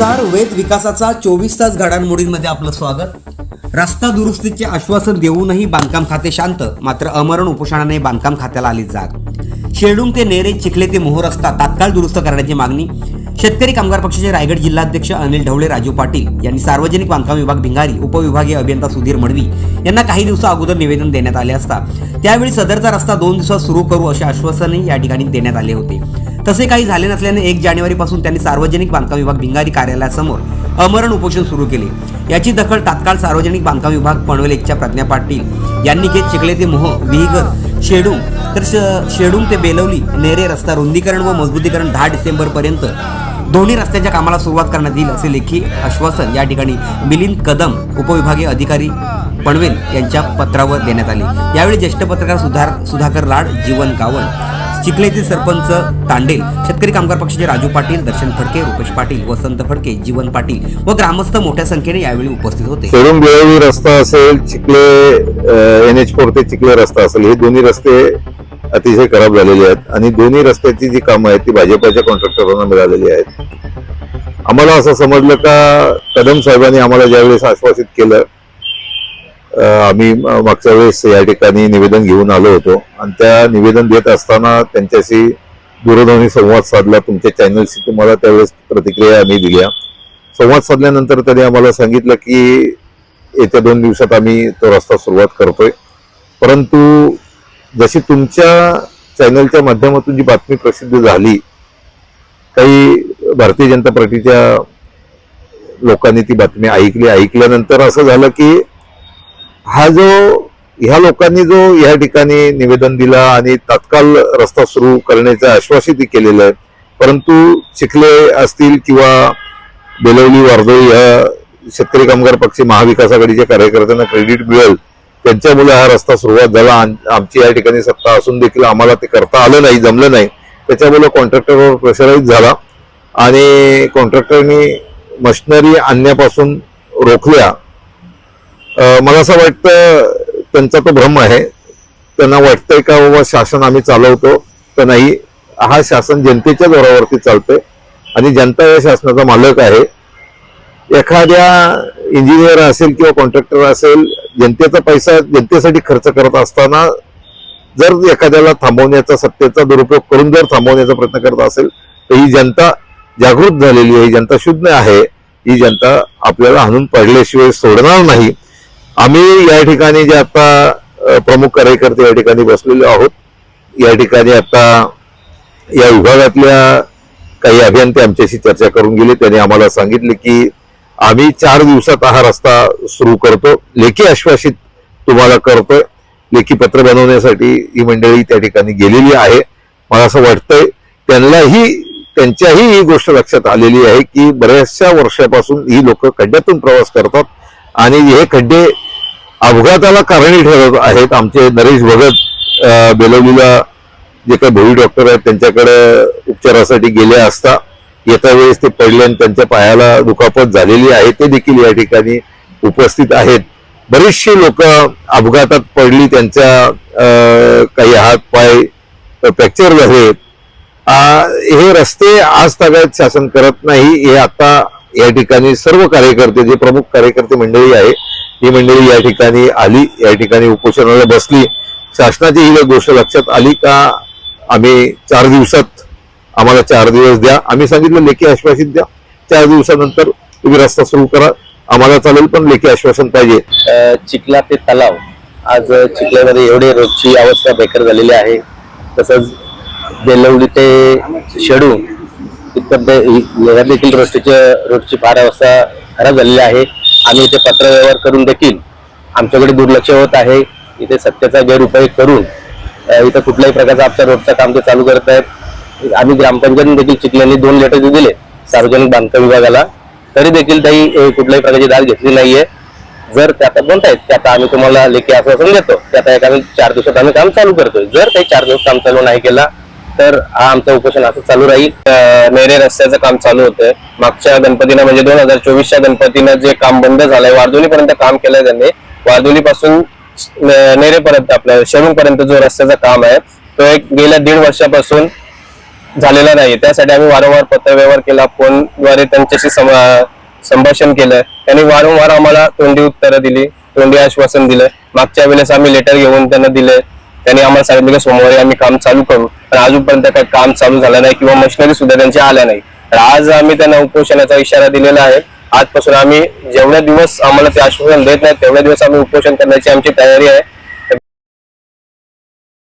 नमस्कार. वेद विकासाचा चोवीस तास घडामोडींमध्ये आपलं स्वागत. रस्ता दुरुस्तीचे आश्वासन देऊनही बांधकाम खाते शांत मात्र अमरण उपोषणाने बांधकाम खात्याला आली जाग. शेडूम ते नेरे चिखले ते मोहर रस्ता तात्काळ दुरुस्त करण्याची मागणी. शेतकरी कामगार पक्षाचे रायगड जिल्हाध्यक्ष अनिल ढवळे राजू पाटील यांनी सार्वजनिक बांधकाम विभाग भिंगारी उपविभागीय अभियंता सुधीर मडवी यांना काही दिवसा अगोदर निवेदन देण्यात आले असता. त्यावेळी सदरचा रस्ता दोन दिवसात सुरू करू असे आश्वासनही या ठिकाणी देण्यात आले होते. तसे काही झाले नसल्याने एक जानेवारीपासून त्यांनी सार्वजनिक बांधकाम विभाग भिंगारी कार्यालयासमोर अमरण उपोषण सुरू केले. याची दखल तात्काळ सार्वजनिक बांधकाम विभाग पनवेल एकच्या प्रज्ञा पाटील यांनी घेत चिखले ते मोह विहिगर शेडूम तर शेडूम ते बेलवली नेरे रस्ता रुंदीकरण व मजबूतीकरण दहा डिसेंबर पर्यंत दोन्ही रस्त्याच्या कामाला सुरुवात करण्यात येईल असे लेखी आश्वासन या ठिकाणी मिलिंद कदम उपविभागीय अधिकारी पनवेल यांच्या पत्रावर देण्यात आले. यावेळी ज्येष्ठ पत्रकार सुधार सुधाकर लाड जीवन गावण चिखलेचे सरपंच तांडेल शेतकरी कामगार पक्षाचे राजू पाटील दर्शन फडके रुपेश पाटील वसंत फडके जीवन पाटील व ग्रामस्थ मोठ्या संख्येने यावेळी उपस्थित होते. रस्ता असेल चिखले एन एच फोर ते चिखले रस्ता असेल हे दोन्ही रस्ते अतिशय खराब झालेले आहेत आणि दोन्ही रस्त्याची जी कामं आहेत ती भाजपाच्या कॉन्ट्रॅक्टरांना मिळालेली आहेत. आम्हाला असं समजलं का कदम साहेबांनी आम्हाला ज्यावेळेस आश्वासित केलं आम्ही मागच्या वेळेस या ठिकाणी निवेदन घेऊन आलो होतो. आणि त्या निवेदन देत असताना त्यांच्याशी दूरध्वनी संवाद साधला. तुमच्या चॅनलशी तुम्हाला त्यावेळेस प्रतिक्रिया आम्ही दिल्या. संवाद साधल्यानंतर त्यांनी आम्हाला सांगितलं की येत्या दोन दिवसात आम्ही तो रस्ता सुरुवात करतोय. परंतु जशी तुमच्या चॅनलच्या माध्यमातून जी बातमी प्रसिद्ध झाली काही भारतीय जनता पार्टीच्या लोकांनी ती बातमी ऐकली. ऐकल्यानंतर असं झालं की हा जो ह्या लोकांनी जो या ठिकाणी निवेदन दिला आणि तात्काळ रस्ता सुरू करण्याचं आश्वासित केलेलं आहे परंतु चिखले असतील किंवा बेलवली वारदोळी ह्या शेतकरी कामगार पक्ष महाविकास आघाडीच्या कार्यकर्त्यांना क्रेडिट मिळेल त्यांच्यामुळे हा रस्ता सुरुवात झाला. आमची या ठिकाणी सत्ता असून देखील आम्हाला ते करता आलं नाही जमलं नाही. त्याच्यामुळे कॉन्ट्रॅक्टरवर प्रेशराईज झाला आणि कॉन्ट्रॅक्टरनी मशिनरी आणण्यापासून रोखल्या. मला असं वाटतं त्यांचा तो भ्रम आहे. त्यांना वाटतंय का बाबा शासन आम्ही चालवतो? तर नाही. हा शासन जनतेच्या जोरावरती चालतंय. आणि जनता या शासनाचा मालक आहे. एखाद्या इंजिनियर असेल किंवा कॉन्ट्रॅक्टर असेल जनतेचा पैसा जनतेसाठी खर्च करत असताना जर एखाद्याला थांबवण्याचा सत्तेचा दुरुपयोग करून जर थांबवण्याचा प्रयत्न करत असेल तर ही जनता जागृत झालेली आहे जनता शुद्ध आहे ही जनता आपल्याला हाणून पडल्याशिवाय सोडणार नाही. आम्ही या ठिकाणी जे आता प्रमुख कार्यकर्ते या ठिकाणी बसलेले आहोत या ठिकाणी आता या विभागातल्या काही अभियंते आमच्याशी चर्चा करून गेले. त्यांनी आम्हाला सांगितले की आम्ही चार दिवसात हा रस्ता सुरू करतो. लेखी आश्वासित तुम्हाला करतोय. लेखी पत्र बनवण्यासाठी ही मंडळी त्या ठिकाणी गेलेली आहे. मला असं वाटतंय त्यांनाही त्यांच्याही ही गोष्ट लक्षात आलेली आहे की बऱ्याचशा वर्षापासून ही लोक खड्ड्यातून प्रवास करतात आणि हे खड्डे अपघाताला कारणी ठरत आहेत. आमचे नरेश भगत बेलवलीला जे काही भोई डॉक्टर आहेत त्यांच्याकडे उपचारासाठी गेले असता येत्या वेळेस ते पडले आणि त्यांच्या पायाला दुखापत झालेली आहे. ते देखील या ठिकाणी उपस्थित आहेत. बरीचशी लोक अपघातात पडली त्यांच्या काही हात पाय फ्रॅक्चर झाले. हे रस्ते आज तागायत शासन करत नाही. हे आता या ठिकाणी सर्व कार्यकर्ते जे प्रमुख कार्यकर्ते मंडळी आहे ही मंडळी या ठिकाणी आली या ठिकाणी उपोषणाला बसली. शासनाची ही गोष्ट लक्षात आली का आम्ही चार दिवसात आम्हाला चार दिवस द्या. आम्ही सांगितलं लेखी आश्वासित द्या. चार दिवसानंतर तुम्ही रस्ता सुरू करा. आम्हाला चालेल पण लेखी आश्वासन पाहिजे. चिखला ते तलाव. आज चिखल्यामध्ये एवढी रोजची अवस्था बेकार झालेली आहे. तसंच बेलवडी ते शेडू इथं देखील रोडची फार अवस्था खराब झालेली आहे. आम्ही इथे पत्रव्यवहार करून देखील आमच्याकडे दुर्लक्ष होत आहे. इथे सत्तेचा गैरउपयोग करून इथं कुठल्याही प्रकारचं आमच्या रोडचं काम ते चालू करत आहेत. आम्ही ग्रामपंचायत देखील चिखल्यांनी दोन लेटर दिले सार्वजनिक बांधकाम विभागाला. तरी देखील काही कुठल्याही प्रकारची दाद घेतली नाहीये. जर ते आता म्हणतायत की आता आम्ही तुम्हाला लेखी आश्वासन देतो ते आता एक आम्ही चार दिवसात आम्ही काम चालू करतोय. जर काही चार दिवस काम चालू नाही केला तर हा आमचं उपोषण असं चालू राहील. नेरे रस्त्याचं काम चालू होतंय. मागच्या गणपतीनं म्हणजे दोन हजार चोवीसच्या गणपतीनं जे काम बंद झालंय वारदोली पर्यंत काम केलंय त्यांनी. वारदोली पासून नेरेपर्यंत आपल्या शेरूम पर्यंत जो रस्त्याचं काम आहे तो एक गेल्या दीड वर्षापासून झालेला नाही. त्यासाठी आम्ही वारंवार पत्रव्यवहार केला फोनद्वारे त्यांच्याशी संभाषण केलं. त्यांनी वारंवार आम्हाला तोंडी उत्तरं दिली तोंडी आश्वासन दिलं. मागच्या वेळेस आम्ही लेटर घेऊन त्यांना दिले. त्यांनी आम्हाला सांगितलं की सोमवारी आम्ही काम चालू करू. पण अजूनपर्यंत काही काम चालू झालं नाही किंवा मशिनरी सुद्धा त्यांच्या आल्या नाही. तर आज आम्ही त्यांना उपोषणाचा इशारा दिलेला आहे. आजपासून आम्ही जेवढ्या दिवस आम्हाला ते आश्वासन देत नाही तेवढ्या दिवस आम्ही उपोषण करण्याची आमची तयारी आहे.